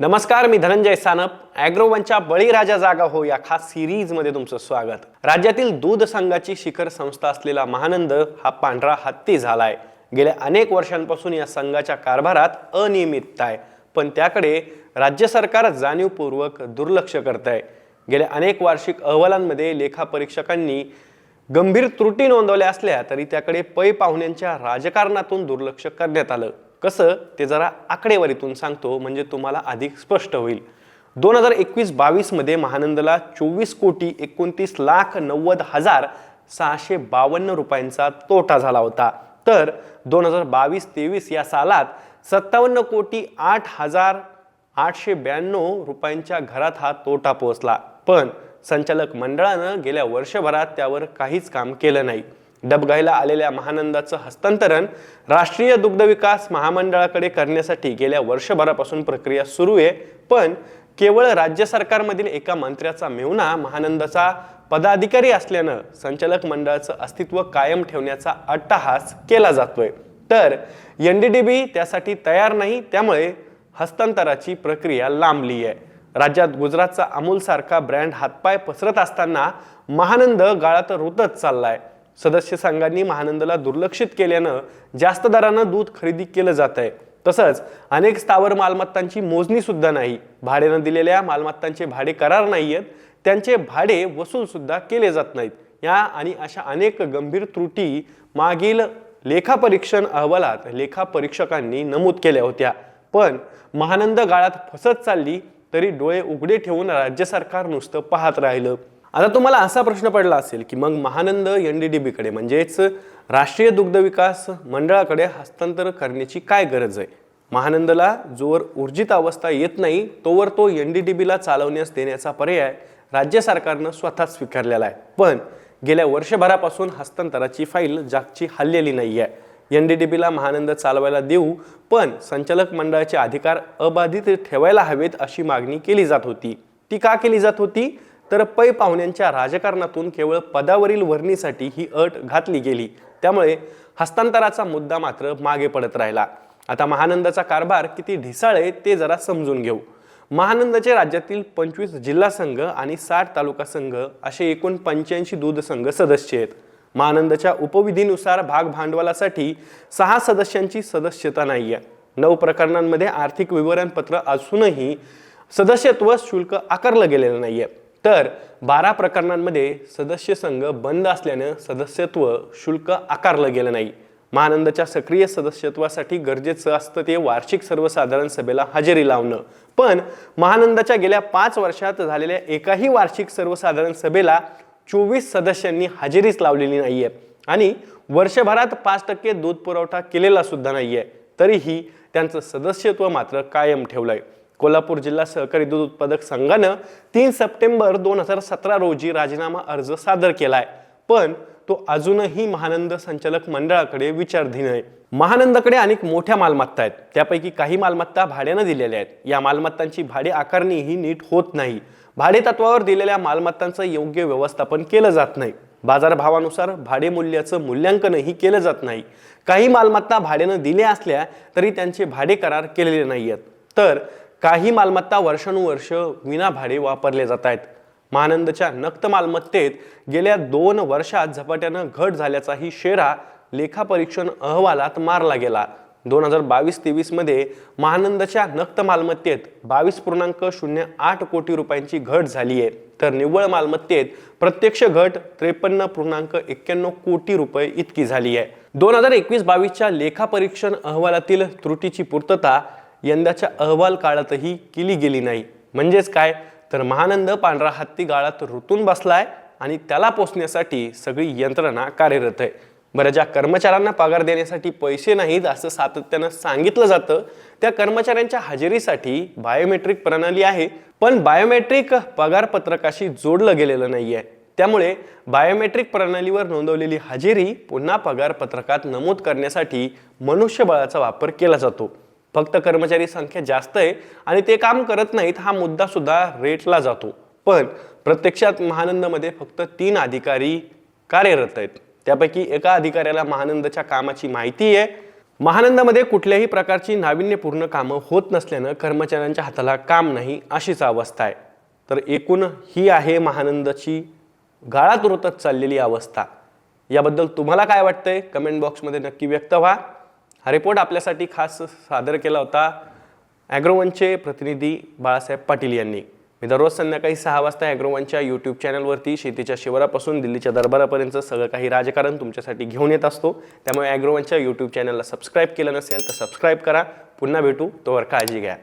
नमस्कार मी धनंजय सानप. ॲग्रोवनच्या बळीराजा जागा हो या खास सिरीजमध्ये तुमचं स्वागत. राज्यातील दूध संघाची शिखर संस्था असलेला महानंद हा पांढरा हत्ती झालाय. गेल्या अनेक वर्षांपासून या संघाच्या कारभारात अनियमितता आहे. पण त्याकडे राज्य सरकार जाणीवपूर्वक दुर्लक्ष करत आहे गेल्या अनेक वार्षिक अहवालांमध्ये लेखापरीक्षकांनी गंभीर त्रुटी नोंदवल्या असल्या तरी त्याकडे पै पाहुण्यांच्या राजकारणातून दुर्लक्ष करण्यात आलं. कसं ते जरा आकडेवारीतून सांगतो म्हणजे तुम्हाला अधिक स्पष्ट होईल. दोन हजार एकवीस बावीसमध्ये महानंदला चोवीस कोटी एकोणतीस लाख नव्वद हजार सहाशे बावन्न रुपयांचा तोटा झाला होता. तर दोन हजार बावीस तेवीस या सालात सत्तावन्न कोटी आठ हजार आठशे ब्याण्णव रुपयांच्या घरात हा तोटा पोहोचला. पण संचालक मंडळानं गेल्या वर्षभरात त्यावर काहीच काम केलं नाही. डबघाईला आलेल्या महानंदाचं हस्तांतरण राष्ट्रीय दुग्ध विकास महामंडळाकडे करण्यासाठी गेल्या वर्षभरापासून प्रक्रिया सुरू आहे. पण केवळ राज्य सरकारमधील एका मंत्र्याचा मेहुणा महानंदाचा पदाधिकारी असल्यानं संचालक मंडळाचं अस्तित्व कायम ठेवण्याचा अट्टहास केला जातोय. तर एन डी डी बी त्यासाठी तयार नाही त्यामुळे हस्तांतराची प्रक्रिया लांबली आहे. राज्यात गुजरातचा अमूलसारखा ब्रँड हातपाय पसरत असताना महानंद गाळात रुतत चाललाय. सदस्य संघांनी महानंदला दुर्लक्षित केल्यानं जास्त दरानं दूध खरेदी केलं जात आहे. तसंच अनेक स्थावर मालमत्तांची मोजणी सुद्धा नाही. भाड्यानं दिलेल्या मालमत्तांचे भाडे करार नाही आहेत. त्यांचे भाडे वसूल सुद्धा केले जात नाहीत. या आणि अशा अनेक गंभीर त्रुटी मागील लेखापरीक्षण अहवालात लेखापरीक्षकांनी नमूद केल्या होत्या. पण महानंद गाळात फसत चालली तरी डोळे उघडे ठेवून राज्य सरकार नुसतं पाहत राहिलं. आता तुम्हाला असा प्रश्न पडला असेल की मग महानंद एन डी डी बीकडे म्हणजेच राष्ट्रीय दुग्ध विकास मंडळाकडे हस्तांतर करण्याची काय गरज आहे? महानंदला जोवर ऊर्जित अवस्था येत नाही तोवर तो एन डी डी बीला चालवण्यास देण्याचा पर्याय राज्य सरकारनं स्वतः स्वीकारलेला आहे. पण गेल्या वर्षभरापासून हस्तांतराची फाईल जागची हल्लेली नाही आहे एन डी डी बीला महानंद चालवायला देऊ पण संचालक मंडळाचे अधिकार अबाधित ठेवायला हवेत अशी मागणी केली जात होती. ती का केली जात होती? तर पै पाहुण्यांच्या राजकारणातून केवळ पदावरील वर्णीसाठी ही अट घातली गेली. त्यामुळे हस्तांतराचा मुद्दा मात्र मागे पडत राहिला. आता महानंदाचा कारभार किती ढिसाळ आहे ते जरा समजून घेऊ. महानंदाचे राज्यातील पंचवीस जिल्हा संघ आणि साठ तालुका संघ असे एकूण पंच्याऐंशी दूध संघ सदस्य आहेत. महानंदाच्या उपविधीनुसार भाग भांडवलासाठी सहा सदस्यांची सदस्यता नाही आहे नऊ प्रकरणांमध्ये आर्थिक विवरणपत्र असूनही सदस्यत्व शुल्क आकारलं गेलेलं नाही आहे तर बारा प्रकरणांमध्ये सदस्य संघ बंद असल्यानं सदस्यत्व शुल्क आकारलं गेलं नाही. महानंदच्या सक्रिय सदस्यत्वासाठी गरजेचं असतं ते वार्षिक सर्वसाधारण सभेला हजेरी लावणं. पण महानंदाच्या गेल्या पाच वर्षात झालेल्या एकाही वार्षिक सर्वसाधारण सभेला चोवीस सदस्यांनी हजेरीच लावलेली नाहीये. आणि वर्षभरात पाच टक्के दूध पुरवठा केलेला सुद्धा नाहीये. तरीही त्यांचं सदस्यत्व मात्र कायम ठेवलंय. कोल्हापूर जिल्हा सहकारी दूध उत्पादक संघानं तीन सप्टेंबर दोन हजार सतरा रोजी राजीनामा अर्ज सादर केलाय. पण तो अजूनही महानंद संचालक मंडळाकडे विचारधीन आहे महानंदकडे अनेक मोठ्या मालमत्ता आहेत. त्यापैकी काही मालमत्ता भाड्यानं दिलेल्या आहेत. या मालमत्तांची भाडे आकारणी ही नीट होत नाही. भाडे तत्वावर दिलेल्या मालमत्तांचं योग्य व्यवस्थापन केलं जात नाही. बाजारभावानुसार भाडे मूल्याचं मूल्यांकनही केलं जात नाही. काही मालमत्ता भाड्यानं दिल्या असल्या तरी त्यांचे भाडे करार केलेले नाही आहेत तर काही मालमत्ता वर्षानुवर्ष विना भाडे वापरले जात आहेत. महानंदच्या नक्त मालमत्तेत गेल्या दोन वर्षात झपाट्यानं घट झाल्याचाही शेरा लेखापरीक्षण अहवालात मारला गेला. दोन हजार बावीस तेवीसमध्ये महानंदच्या नक्त मालमत्तेत बावीस पूर्णांक शून्य आठ कोटी रुपयांची घट झाली आहे तर निव्वळ मालमत्तेत प्रत्यक्ष घट त्रेपन्न पूर्णांक एक्क्याण्णव कोटी रुपये इतकी झाली आहे दोन हजार एकवीस बावीसच्या लेखापरीक्षण अहवालातील त्रुटीची पूर्तता यंदाच्या अहवाल काळातही केली गेली नाही. म्हणजेच काय? तर महानंद पांढरा हत्ती गाळात रुतून बसलाय आणि त्याला पोचण्यासाठी सगळी यंत्रणा कार्यरत आहे. बरं ज्या कर्मचाऱ्यांना पगार देण्यासाठी पैसे नाहीत असं सातत्यानं सांगितलं जातं त्या कर्मचाऱ्यांच्या हजेरीसाठी बायोमेट्रिक प्रणाली आहे. पण बायोमेट्रिक पगारपत्रकाशी जोडलं गेलेलं नाही आहे त्यामुळे बायोमेट्रिक प्रणालीवर नोंदवलेली हजेरी पुन्हा पगारपत्रकात नमूद करण्यासाठी मनुष्यबळाचा वापर केला जातो. फक्त कर्मचारी संख्या जास्त आहे आणि ते काम करत नाहीत हा मुद्दा सुद्धा रेटला जातो. पण प्रत्यक्षात महानंदमध्ये फक्त तीन अधिकारी कार्यरत आहेत. त्यापैकी एका अधिकाऱ्याला महानंदच्या कामाची माहिती आहे. महानंदामध्ये कुठल्याही प्रकारची नाविन्यपूर्ण कामं होत नसल्यानं कर्मचाऱ्यांच्या हाताला काम नाही अशीच अवस्था आहे. तर एकूण ही आहे महानंदची गाळात रोतत चाललेली अवस्था. याबद्दल तुम्हाला काय वाटतंय? कमेंट बॉक्समध्ये नक्की व्यक्त व्हा. हा रिपोर्ट आपल्यासाठी खास सादर केला होता ॲग्रोवनचे प्रतिनिधी बाळासाहेब पाटील यांनी. मी दररोज संध्याकाळी सहा वाजता ॲग्रोवनच्या यूट्यूब चॅनलवरती शेतीच्या शिवारापासून दिल्लीच्या दरबारापर्यंत सगळं काही राजकारण तुमच्यासाठी घेऊन येत असतो. त्यामुळे ॲग्रोवनच्या यूट्यूब चॅनलला सबस्क्राईब केलं नसेल तर सबस्क्राईब करा. पुन्हा भेटू तोवर काळजी घ्या.